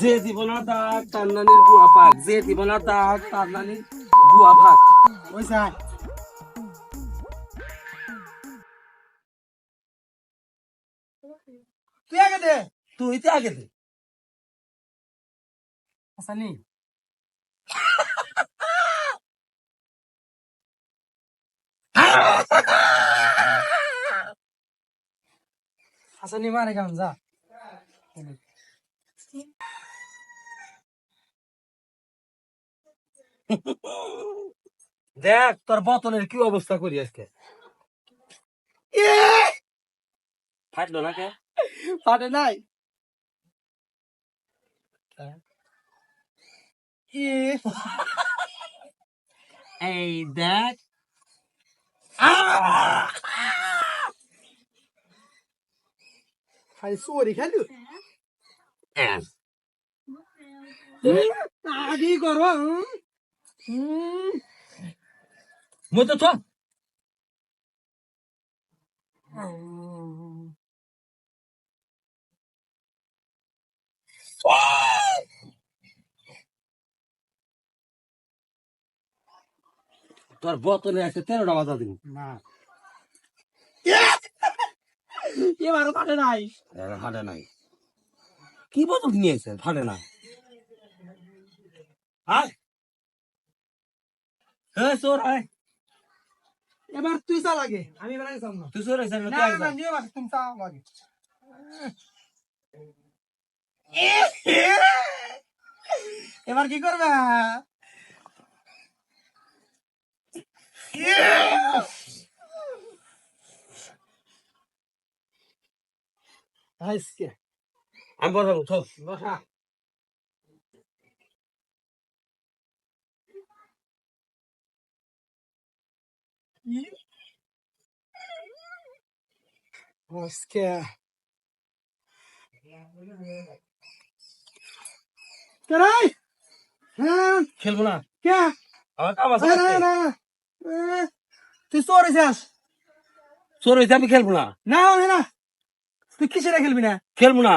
যে জীবনা দাগ তার নানির বুয়া পাক যে জীবনা দাগ তার নানির বুয়া পাক ওই স্যার তুই আগে দে তুই তো আগে দে হাসানি হাসানি মারে দেখ তোর বোতলের কি অবস্থা করি আজকে? ফাটলো না কে? পারে নাই। এই দেখ। খালি চোরি খেলু। আগে করো হুম মতো তো তোর বোতলে আছে তেরোটা বাজা দিন। না। এবারও পারে নাই। ফাটে নাই। কি বোতল নিয়েছে? ফাটে না। চোর আয়। এবার তুই চা লাগে আমি এবার যাম না। তুই চোর হয়েছে না না নিয়ে বাস তুমি চা লাগে। এবার কি করবে? আজকে আমি বলব তো বসা আজকে কেরাই হ্যাঁ খেলব না। কে? আমার কাম আছে না তুই চোর যাস চোর হয়েছে আমি খেলব না। না না না। তুই কিসেরা খেলবি না? খেলব না।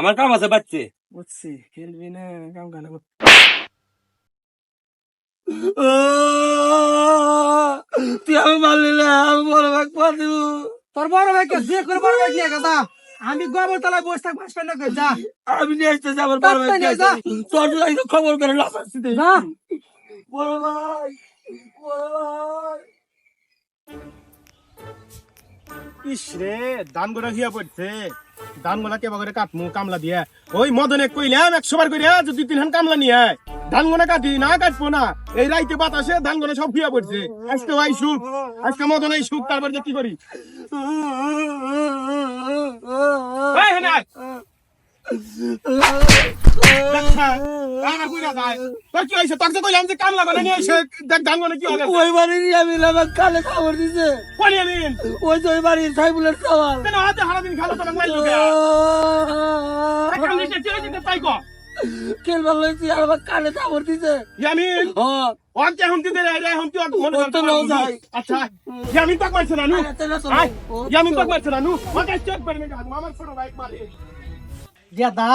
আমার কাম আছে বাচ্চে। বুঝছি খেলবি না কাম কানা তুই আমি মারলি না আমি বড় ভাগ পাবো তোর বড় ভাইকে যে করে বড় ভাই নিয়ে কথা আমি গোবর তলায় বসে থাক বাস না যা। আমি নিয়ে আসতেছি আমার বড় যা। তোর জন্য খবর করে লাফাচ্ছি দে। যা। বড় ভাই বড় ভাই। ইস রে ধান গোনা হিয়া পড়ছে? ধান গোনা কেবা করে কাটমু কামলা দিয়ে। ওই মদনে কইলাম একশো বার করে দুই তিন হান কামলা নিয়ে আয়। ধান গোনা কাটি, না কাটবো না। এই রাইতে বাতাসে ধান গোনা সব হিয়া পড়ছে। আজকে ভাই সুখ, আজকে মদন এই সুখ, তারপর যে কি করি? ওই বাড়ি নিয়ে আমি আমার কালে খবর দিছে ওই যে ওই বাড়ির সাইবুলের কর খেলবার লইছি আর আমার কানে খবর দিছে ইয়ামিন ও ওর দে রে মনে আচ্ছা দিয়া দা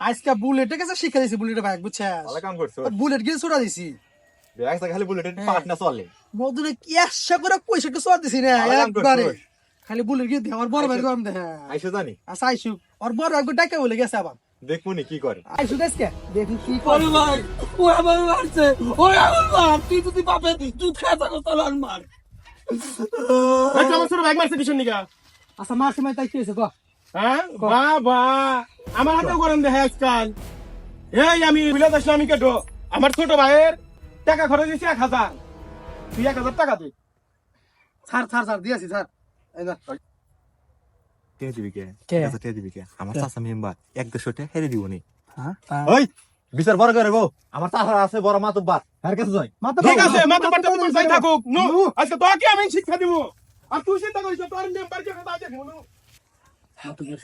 আজকে বুলেটে কাছে শিখা দিছি বুলেটের বাইক বুঝছিস? ভালো কাম করছ। বুলেট গিয়ে ছোড়া দিছি। ব্যাগ খালি বুলেটের হ্যাঁ। পার্ট না চলে। মধুরে কি আশা করে পয়সা একটু দিছি না ভালো কাম করছ। একবারে। খালি বুলেট গিয়ে দে আমার বড় ভাই গরম দে আইসো জানি। আচ্ছা আইসু। আর বড় ভাই ডাকে বলে গেছে আবার। দেখব নি কি করে। আইসু দেশকে দেখি কি করে। ভাই ও আমার মারছে ওই আমার মার। তুই যদি বাপে দুধ খেয়ে থাকো তাহলে আর মার। ওই আমার ছোট বাইক মারছে কিশোর নিগা আচ্ছা মার সময় তাই কি হয়েছে গো হ্যাঁ? বাবা আমার হাতে গরম দেহে আজকাল। এই আমি বিলাস আসলে আমি কেটো আমার ছোট ভাইয়ের টাকা খরচ দিয়েছি এক হাজার। তুই এক হাজার টাকা দে। ছাড় ছাড় ছাড় দিয়েছি ছাড় এই না কে দিবি কে? কে? দিবি কে? আমার চাচা মেম্বার। এক দেড়শো টাকা হেরে দিব নি। হ্যাঁ? ওই। বিচার বড় করে গো। আমার চাচা আছে বড় মাতুব্বার। হ্যার কাছে যাই। ঠিক আছে পারতে তোমার ভাই থাকুক। নু আজকে তোকে আমি শিক্ষা দিব। আর তুই চিন্তা করিস তোর মেম্বার কে কথা দেখব নু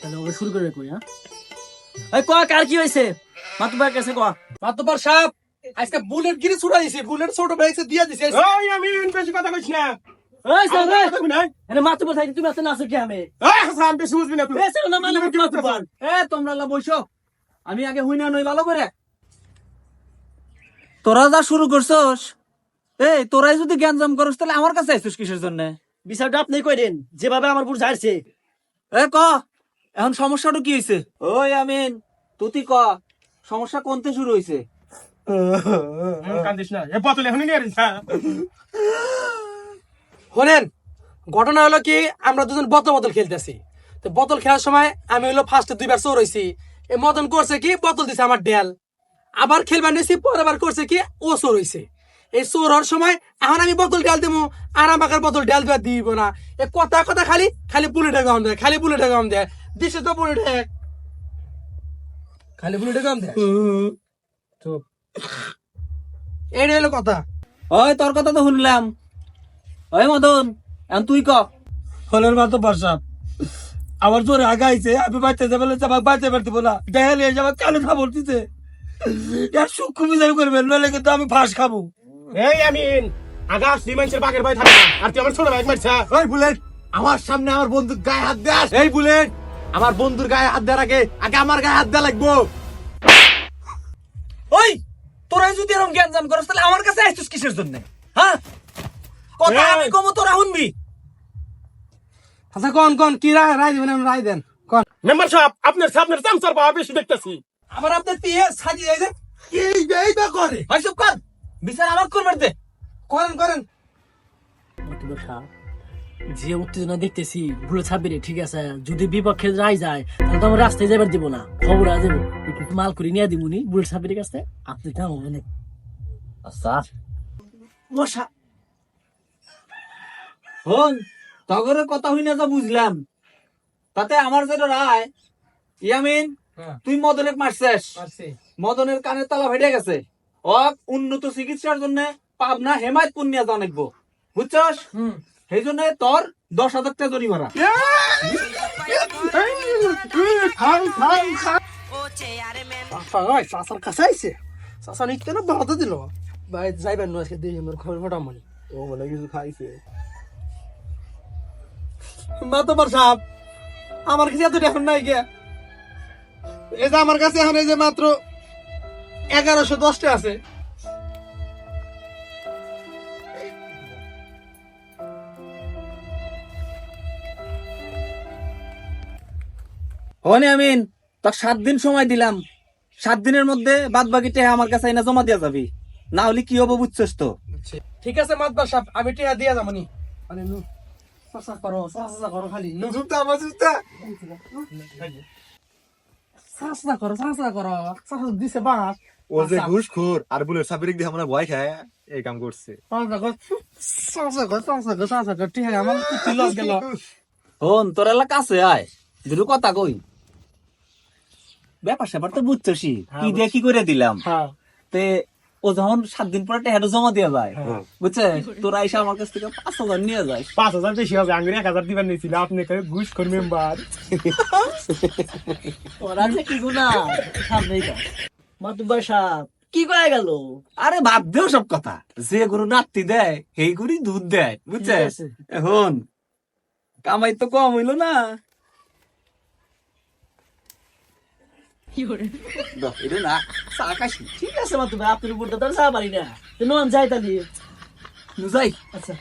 তাহলে ওকে শুরু করে কই হ্যাঁ? এই কয়া কার কি হয়েছে মাতুবার কাছে কয়া। মাতবার সাহেব আজকে বুলেট গিরি ছুড়া দিছি বুলেট ছোট ব্যাগ দিয়ে দিছি। ওই আমি বেশি কথা কইছ না। এই স্যার এই! তুমি নাই এনে মাতুবার থাকি তুমি আছে না কি আমি? এই হাসান বেশি বুঝবি না তুই। এই না মানে মাতুবার এ তোমরা লা বইসো আমি আগে হই না নই ভালো করে। তোরা যা শুরু করছস এই তোরাই যদি জ্ঞানজাম করস তাহলে আমার কাছে আইছিস কিসের জন্য? বিচারটা আপনি কইরেন যেভাবে আমার উপর ঝাড়ছে। এ ক? এখন সমস্যাটা কি হইছে? ওই আমিন। তুই ক? সমস্যা কোনতে শুরু হইছে? কান্দিস না। এ বোতল এখনই নিয়ে আসিস হ্যাঁ শোনেন ঘটনা হলো কি আমরা দুজন বোতল বোতল খেলতেছি। তো বোতল খেলার সময় আমি হলো ফার্স্টে দুইবার চোর হইছি। এই মদন করছে কি বোতল দিছে আমার ডেল আবার খেলবার নিয়েছি পরের বার করছে কি ও চোর হইছে। এই চোর হওয়ার সময় এখন আমি বোতল ডাল দেবো আর আমাকে বোতল ডাল দেওয়া দিব না। এ কথা কথা খালি খালি বুলেটে গাম দেয় খালি বুলেটে গাম দেয়। দিছে তো বুলেটে খালি বুলেটে গাম দেয়? চুপ। এইটাই হলো কথা। ওই তোর কথা তো শুনলাম। ওই মদন এখন তুই ক? হলের মাতো বাসা আমার জোরে আগা আইছে আমি বাচ্চা যাবে আমাকে বাচ্চা পারতে না। দেখালে আমার কানে খাবার দিতে সূক্ষ্ম বিচার করবেন নইলে কিন্তু আমি ফাঁস খাব। এই আমিন মানুষের থাকে আর তুই আমার ছোট ভাই মারছা? ওই বুলেট আমার সামনে আমার বন্ধুর গায়ে হাত দেয় এই বুলেট আমার বন্ধুর গায়ে হাত দেওয়ার আগে আগে আমার গায়ে হাত দেওয়া লাগবো। ওই তোরাই যদি এরকম জ্ঞানজাম করস তাহলে আমার কাছে আইছিস কিসের জন্য? হ্যাঁ? কথা এই। আমি কমো তোরা শুনবি। আচ্ছা কন কন কি রায় রায় দিবেন রায় দেন। কন। মেম্বার সাহেব আপনার সামনের চামচার বাবা বেশি দেখতেছি। আবার আপনার পিয়ে সাজিয়ে এই এই বা করে। ভাই সব কর। বিচার আমার করবার দে। করেন করেন। যে উত্তেজনা দেখতেছি ভুলে ছাড়বি রে, ঠিক আছে? যদি বিপক্ষে রায় যায় তাহলে তো আমার রাস্তায় যাবার দিব না। খবর আজ মাল করে নিয়ে দিবনি কাছে। আপনি কেমন হবে আচ্ছা। মশা। হন তগরের কথা হই না যা বুঝলাম। তাতে আমার যেটা রায় ইয়ামিন হ্যাঁ। তুই মদনের মারছিস। মদনের কানের তালা ফেটে গেছে। ও উন্নত চিকিৎসার জন্য পাবনা হেমায়তপুর নিয়ে লাগবো বুঝছস? হুম। সেই জন্য তোর দশ হাজার টাকা জরিমানা। ভাই চাচার কাছে আইছে। চাচা নিতে না বাধা দিল। ভাই যাইবেন না আজকে দিয়ে আমার খবর মোটামুটি। ও মনে কিছু খাইছে। তোমার সাপ আমার কাছে এত এখন নাই গে। এই যে আমার কাছে এখন এই যে মাত্র এগারোশো দশটা আছে। হনে আমিন তোর সাত দিন সময় দিলাম। সাত দিনের মধ্যে বাদ বাকি টাকা আমার কাছে এনে জমা দিয়া যাবি। না হলে কি হব বুঝছস তো? ঠিক আছে মাতবার সাপ আমি টেহা দিয়ে যাব নি। মানে নু চাচা করো চাচা করো খালি নু জুতা আমার জুতা চাচা করো চাচা করো চাচা দিছে বাস ও যে ঘুষখোর আর বুলেট সাবিরিক দিয়ে আমরা ভয় খায় এই কাম করছে। হন তোর এলাকা আছে আয় দুটো কথা কই। ব্যাপার স্যাপার তো বুঝছসই কি দিয়ে কি করে দিলাম। হ্যাঁ। তে ও যখন সাত দিন পরে টাকা জমা দিয়ে যায় বুঝছে? তোরা এসে আমার কাছ থেকে পাঁচ হাজার নিয়ে যায় পাঁচ হাজার বেশি হবে আঙ্গুরি এক হাজার দিবার নিয়েছিল আপনি ঘুষ কর মেম্বার ওরা যে কি গুণা সামনে মাতুবার সাহেব কি কয়ে গেল? আরে বাদ দেও সব কথা। যে গরু নাতি দেয় সেই গরুই দুধ দেয় বুঝছে এখন কামাই তো কম হইল না। না চা খাইছি। ঠিক আছে মাতুবার আপনার উপর তার চা পারি না। নন যাই তাহলে। নু যাই। আচ্ছা।